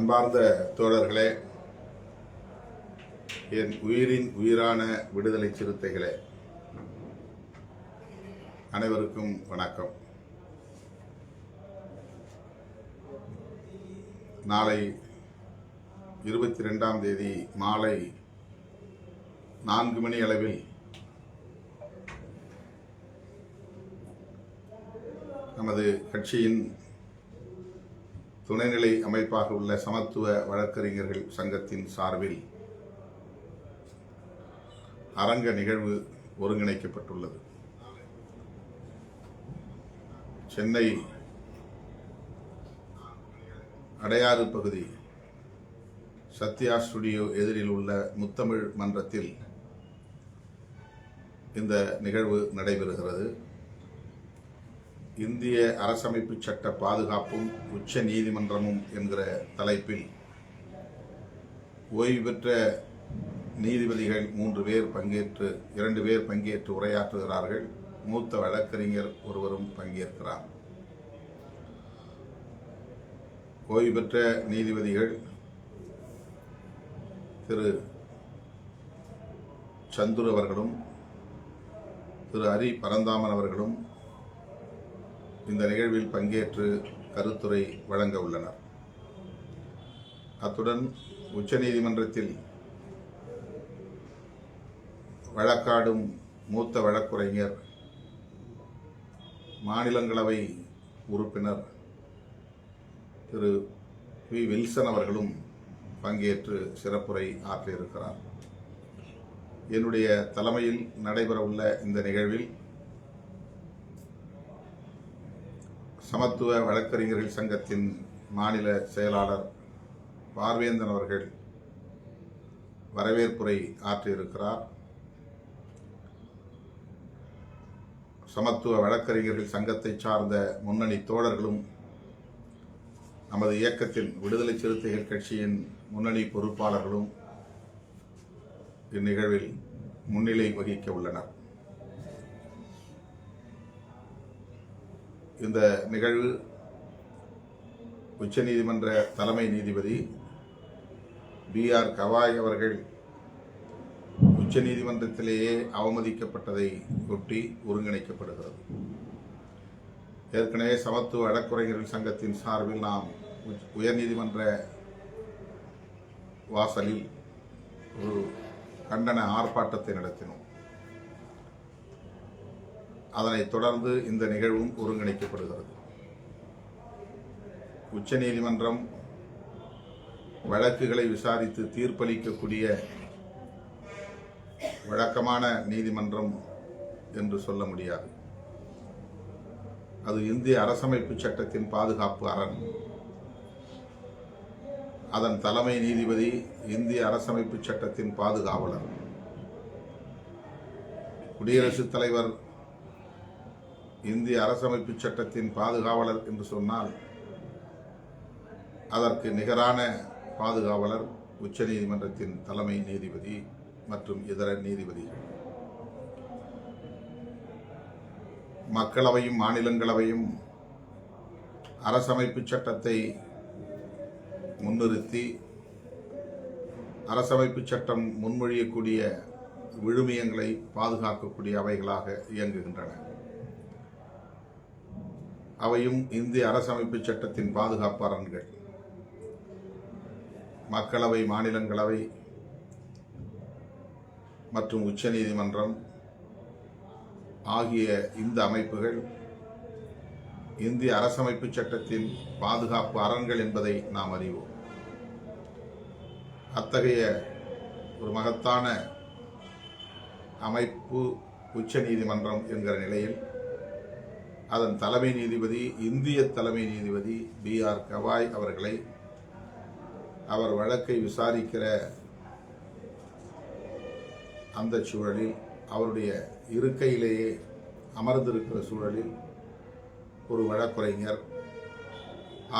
அன்பார்ந்த தோழர்களே என் உயிரின் உயிரான விடுதலை சிறுத்தைகளே அனைவருக்கும் வணக்கம். நாளை இருபத்தி ரெண்டாம் தேதி மாலை நான்கு மணி அளவில் நமது கட்சியின் துணைநிலை அமைப்பாக உள்ள சமத்துவ வழக்கறிஞர்கள் சங்கத்தின் சார்பில் அரங்க நிகழ்வு ஒருங்கிணைக்கப்பட்டுள்ளது. சென்னை அடையாறு பகுதி சத்யா ஸ்டுடியோ எதிரில் உள்ள முத்தமிழ் மன்றத்தில் இந்த நிகழ்வு நடைபெறுகிறது. இந்திய அரசமைப்பு சட்ட பாதுகாப்பும் உச்ச நீதிமன்றமும் என்கிற தலைப்பில் ஓய்வு பெற்ற நீதிபதிகள் மூன்று பேர் பங்கேற்று இரண்டு பேர் பங்கேற்று உரையாற்றுகிறார்கள். மூத்த வழக்கறிஞர் ஒருவரும் பங்கேற்கிறார். ஓய்வு பெற்ற நீதிபதிகள் திரு. சந்துரு அவர்களும் திரு. ஹரி பரந்தாமன் அவர்களும் இந்த நிகழ்வில் பங்கேற்று கருத்துரை வழங்க உள்ளனர். அத்துடன் உச்சநீதிமன்றத்தில் வழக்காடும் மூத்த வழக்குரைஞர் மாநிலங்களவை உறுப்பினர் திரு. வி வில்சன் அவர்களும் பங்கேற்று சிறப்புரை ஆற்றியிருக்கிறார். என்னுடைய தலைமையில் நடைபெறவுள்ள இந்த நிகழ்வில் சமத்துவ வழக்கறிஞர்கள் சங்கத்தின் மாநில செயலாளர் பார்வேந்தன் அவர்கள் வரவேற்புரை ஆற்றியிருக்கிறார். சமத்துவ வழக்கறிஞர்கள் சங்கத்தை சார்ந்த முன்னணி தோழர்களும் நமது இயக்கத்தின் விடுதலை சிறுத்தைகள் கட்சியின் முன்னணி பொறுப்பாளர்களும் இந்நிகழ்வில் முன்னிலை வகிக்க உள்ளனர். இந்த நிகழ்வு உச்சநீதிமன்ற தலைமை நீதிபதி பி ஆர் கவாய் அவர்கள் உச்சநீதிமன்றத்திலேயே அவமதிக்கப்பட்டதை ஒட்டி ஒருங்கிணைக்கப்படுகிறது. ஏற்கனவே சமத்துவ வழக்குரைஞர்கள் சங்கத்தின் சார்பில் நாம் உயர்நீதிமன்ற வாசலில் ஒரு கண்டன ஆர்ப்பாட்டத்தை நடத்தினோம். அதனைத் தொடர்ந்து இந்த நிகழ்வும் ஒருங்கிணைக்கப்படுகிறது. உச்சநீதிமன்றம் வழக்குகளை விசாரித்து தீர்ப்பளிக்கக்கூடிய வழக்கமான நீதிமன்றம் என்று சொல்ல முடியாது. அது இந்திய அரசமைப்பு சட்டத்தின் பாதுகாப்பு அரண். அதன் தலைமை நீதிபதி இந்திய அரசமைப்பு சட்டத்தின் பாதுகாவலர். குடியரசுத் தலைவர் இந்திய அரசமைப்பு சட்டத்தின் பாதுகாவலர் என்று சொன்னால் அதற்கு நிகரான பாதுகாவலர் உச்சநீதிமன்றத்தின் தலைமை நீதிபதி மற்றும் இதர நீதிபதிகள் மக்களவையும் மாநிலங்களவையும் அரசமைப்பு சட்டத்தை முன்னிறுத்தி அரசமைப்பு சட்டம் முன்மொழியக்கூடிய விழுமியங்களை பாதுகாக்கக்கூடிய அவைகளாக இயங்குகின்றன. அவையும் இந்திய அரசமைப்பு சட்டத்தின் பாதுகாப்பு அரண்கள் மக்களவை மாநிலங்களவை மற்றும் உச்சநீதிமன்றம் ஆகிய இந்த அமைப்புகள் இந்திய அரசமைப்பு சட்டத்தின் பாதுகாப்பு அரண்கள் என்பதை நாம் அறிவோம். அத்தகைய ஒரு மகத்தான அமைப்பு உச்சநீதிமன்றம் என்கிற நிலையில் அதன் தலைமை நீதிபதி இந்திய தலைமை நீதிபதி பி ஆர் கவாய் அவர்களை அவர் வழக்கை விசாரிக்கிற அந்த சூழலில் அவருடைய இருக்கையிலேயே அமர்ந்திருக்கிற சூழலில் ஒரு வழக்குரைஞர்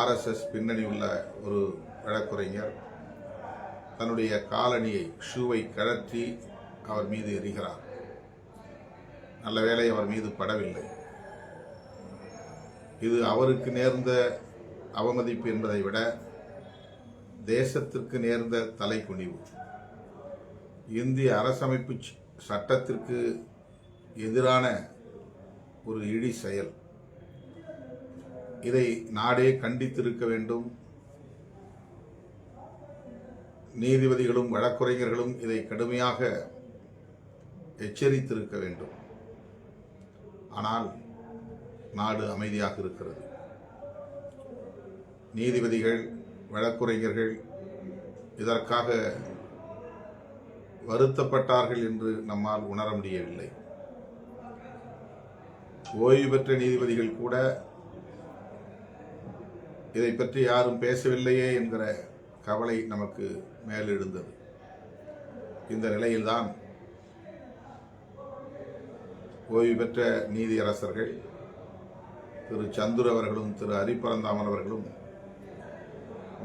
ஆர்எஸ்எஸ் பின்னணி உள்ள ஒரு வழக்குரைஞர் தன்னுடைய காலணியை ஷூவை கழற்றி அவர் மீது எறிகிறார். நல்ல வேளை அவர் மீது படவில்லை. இது அவருக்கு நேர்ந்த அவமதிப்பு என்பதை விட தேசத்திற்கு நேர்ந்த தலைக்குனிவு. இந்திய அரசமைப்பு சட்டத்திற்கு எதிரான ஒரு இடி செயல். இதை நாடே கண்டித்திருக்க வேண்டும். நீதிபதிகளும் வழக்குரைஞர்களும் இதை கடுமையாக எச்சரித்திருக்க வேண்டும். ஆனால் நாடு அமைதியாக இருக்கிறது. நீதிபதிகள் வழக்குரைஞர்கள் இதற்காக வருத்தப்பட்டார்கள் என்று நம்மால் உணர முடியவில்லை. ஓய்வு பெற்ற நீதிபதிகள் கூட இதை பற்றி யாரும் பேசவில்லையே என்கிற கவலை நமக்கு மேலெழுந்தது. இந்த நிலையில்தான் ஓய்வு பெற்ற நீதியரசர்கள் திரு சந்துர் அவர்களும் திரு ஹரிபரந்தாமன் அவர்களும்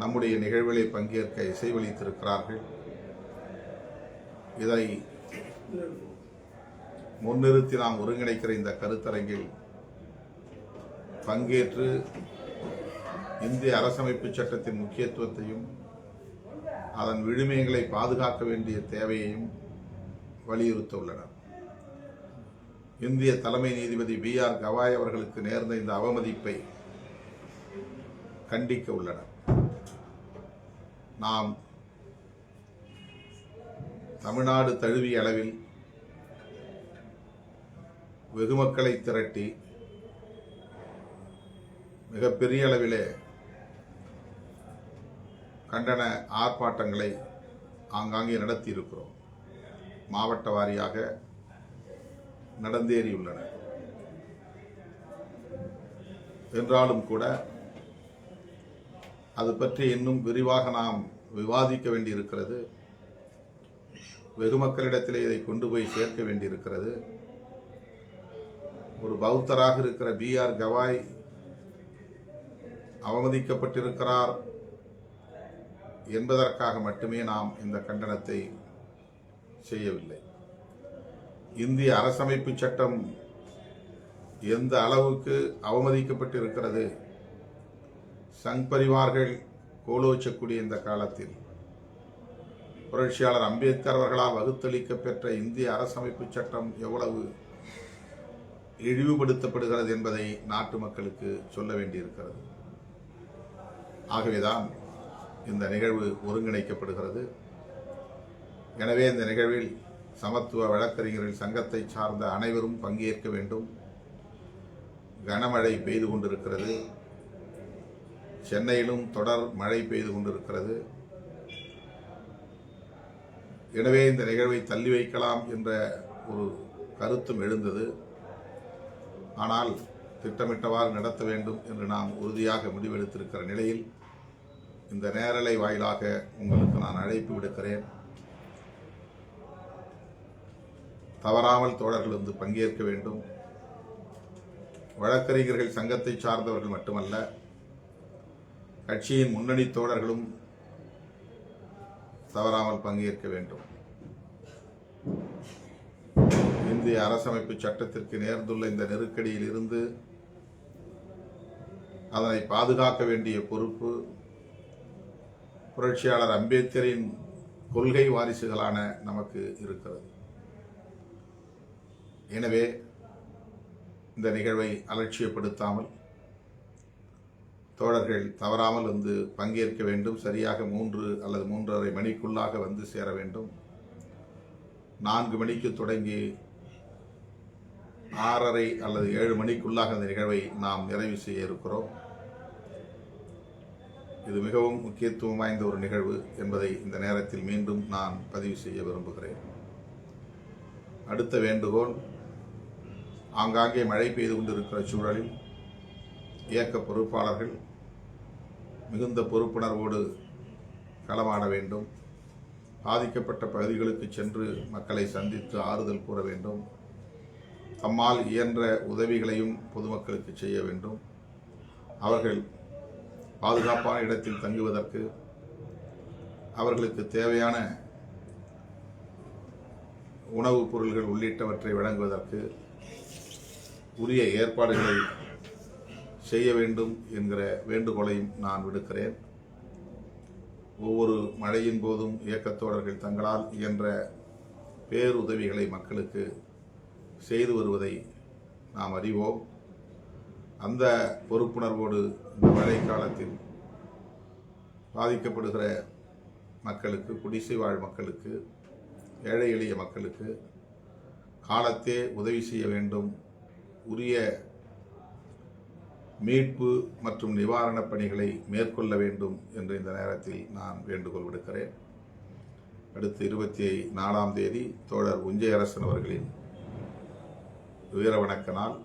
நம்முடைய நிகழ்வுகளை பங்கேற்க இசைவளித்திருக்கிறார்கள். இதை முன்னிறுத்தி நாம் ஒருங்கிணைக்கிற இந்த கருத்தரங்கில் பங்கேற்று இந்திய அரசமைப்பு சட்டத்தின் முக்கியத்துவத்தையும் அதன் விழுமியங்களை பாதுகாக்க வேண்டிய தேவையையும் வலியுறுத்த உள்ளனர் இந்திய தலைமை நீதிபதி பி ஆர் கவாய் அவர்களுக்கு நேர்ந்த இந்த அவமதிப்பை கண்டிக்க உள்ளனர். நாம் தமிழ்நாடு தழுவிய அளவில் வெகுமக்களை திரட்டி மிகப்பெரிய அளவிலே கண்டன ஆர்ப்பாட்டங்களை ஆங்காங்கே நடத்தியிருக்கிறோம். மாவட்ட வாரியாக நடந்தேறியுள்ளன என்றாலும் கூட அது பற்றி இன்னும் விரிவாக நாம் விவாதிக்க வேண்டியிருக்கிறது. வெகுமக்களிடத்திலே இதை கொண்டு போய் சேர்க்க வேண்டியிருக்கிறது. ஒரு பௌத்தராக இருக்கிற பி ஆர் கவாய் அவமதிக்கப்பட்டிருக்கிறார் என்பதற்காக மட்டுமே நாம் இந்த கண்டனத்தை செய்யவில்லை. இந்திய அரசமைப்பு சட்டம் எந்த அளவுக்கு அவமதிக்கப்பட்டிருக்கிறது? சங் பரிவார்கள் கோலோச்சக்கூடிய இந்த காலத்தில் புரட்சியாளர் அம்பேத்கர் அவர்களால் வகுத்தளிக்க பெற்ற இந்திய அரசமைப்பு சட்டம் எவ்வளவு இழிவுபடுத்தப்படுகிறது என்பதை நாட்டு மக்களுக்கு சொல்ல வேண்டியிருக்கிறது. ஆகவேதான் இந்த நிகழ்வு ஒருங்கிணைக்கப்படுகிறது. எனவே இந்த நிகழ்வில் சமத்துவ வழக்கறிஞர்கள் சங்கத்தை சார்ந்த அனைவரும் பங்கேற்க வேண்டும். கனமழை பெய்து கொண்டிருக்கிறது. சென்னையிலும் தொடர் மழை பெய்து கொண்டிருக்கிறது. எனவே இந்த நிகழ்வை தள்ளி வைக்கலாம் என்ற ஒரு கருத்தும் எழுந்தது. ஆனால் திட்டமிட்டவாறு நடத்த வேண்டும் என்று நாம் உறுதியாக முடிவெடுத்திருக்கிற நிலையில் இந்த நேரலை வாயிலாக உங்களுக்கு நான் அழைப்பு விடுக்கிறேன். தவறாமல் தோழர்கள் வந்து பங்கேற்க வேண்டும். வழக்கறிஞர்கள் சங்கத்தை சார்ந்தவர்கள் மட்டுமல்ல கட்சியின் முன்னணி தோழர்களும் தவறாமல் பங்கேற்க வேண்டும். இந்திய அரசமைப்பு சட்டத்திற்கு நேர்ந்துள்ள இந்த நெருக்கடியில் இருந்து அதனை பாதுகாக்க வேண்டிய பொறுப்பு புரட்சியாளர் அம்பேத்கரின் கொள்கை வாரிசுகளான நமக்கு இருக்கிறது. எனவே இந்த நிகழ்வை அலட்சியப்படுத்தாமல் தோழர்கள் தவறாமல் வந்து பங்கேற்க வேண்டும் சரியாக மூன்று அல்லது மூன்றரை மணிக்குள்ளாக வந்து சேர வேண்டும். நான்கு மணிக்கு தொடங்கி ஆறரை அல்லது ஏழு மணிக்குள்ளாக அந்த நிகழ்வை நாம் நிறைவு செய்ய இருக்கிறோம். இது மிகவும் முக்கியத்துவம் வாய்ந்த ஒரு நிகழ்வு என்பதை இந்த நேரத்தில் மீண்டும் நான் பதிவு செய்ய விரும்புகிறேன். அடுத்த வேண்டுகோள் ஆங்காங்கே மழை பெய்து கொண்டிருக்கிற சூழலில் இயக்க பொறுப்பாளர்கள் மிகுந்த பொறுப்புணர்வோடு களமாட வேண்டும். பாதிக்கப்பட்ட பகுதிகளுக்கு சென்று மக்களை சந்தித்து ஆறுதல் கூற வேண்டும். தம்மால் இயன்ற உதவிகளையும் பொதுமக்களுக்கு செய்ய வேண்டும். அவர்கள் பாதுகாப்பான இடத்தில் தங்குவதற்கு அவர்களுக்கு தேவையான உணவுப் பொருள்கள் உள்ளிட்டவற்றை வழங்குவதற்கு உரிய ஏற்பாடுகளை செய்ய வேண்டும் என்கிற வேண்டுகோளையும் நான் விடுக்கிறேன். ஒவ்வொரு மழையின் போதும் இயக்கத்தோழர்கள் தங்களால் இயன்ற பேருதவிகளை மக்களுக்கு செய்து வருவதை நாம் அறிவோம். அந்த பொறுப்புணர்வோடு இந்த மழை காலத்தில் பாதிக்கப்படுகிற மக்களுக்கு குடிசை வாழ் மக்களுக்கு ஏழை எளிய மக்களுக்கு காலத்தே உதவி செய்ய வேண்டும் உரிய மீட்பு மற்றும் நிவாரணப் பணிகளை மேற்கொள்ள வேண்டும் என்று இந்த நேரத்தில் நான் வேண்டுகோள் விடுக்கிறேன். அடுத்து இருபத்தி நாலாம் தேதி தோழர் உஞ்சையரசன் அவர்களின் வீர வணக்க நாள்.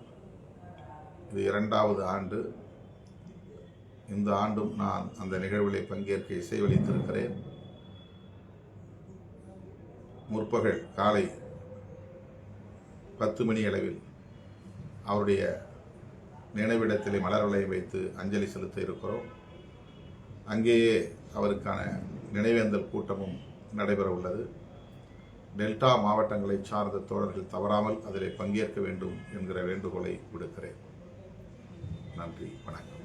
இது இரண்டாவது ஆண்டு. இந்த ஆண்டும் நான் அந்த நிகழ்விலே பங்கேற்க இசைவளித்திருக்கிறேன் முற்பகல் காலை பத்து மணி அளவில் அவருடைய நினைவிடத்திலே மலர் வளையம் வைத்து அஞ்சலி செலுத்த இருக்கிறோம். அங்கேயே அவருக்கான நினைவேந்தல் கூட்டமும் நடைபெற உள்ளது டெல்டா மாவட்டங்களை சார்ந்த தோழர்கள் தவறாமல் அதில் பங்கேற்க வேண்டும் என்கிற வேண்டுகோளை விடுக்கிறேன். நன்றி வணக்கம்.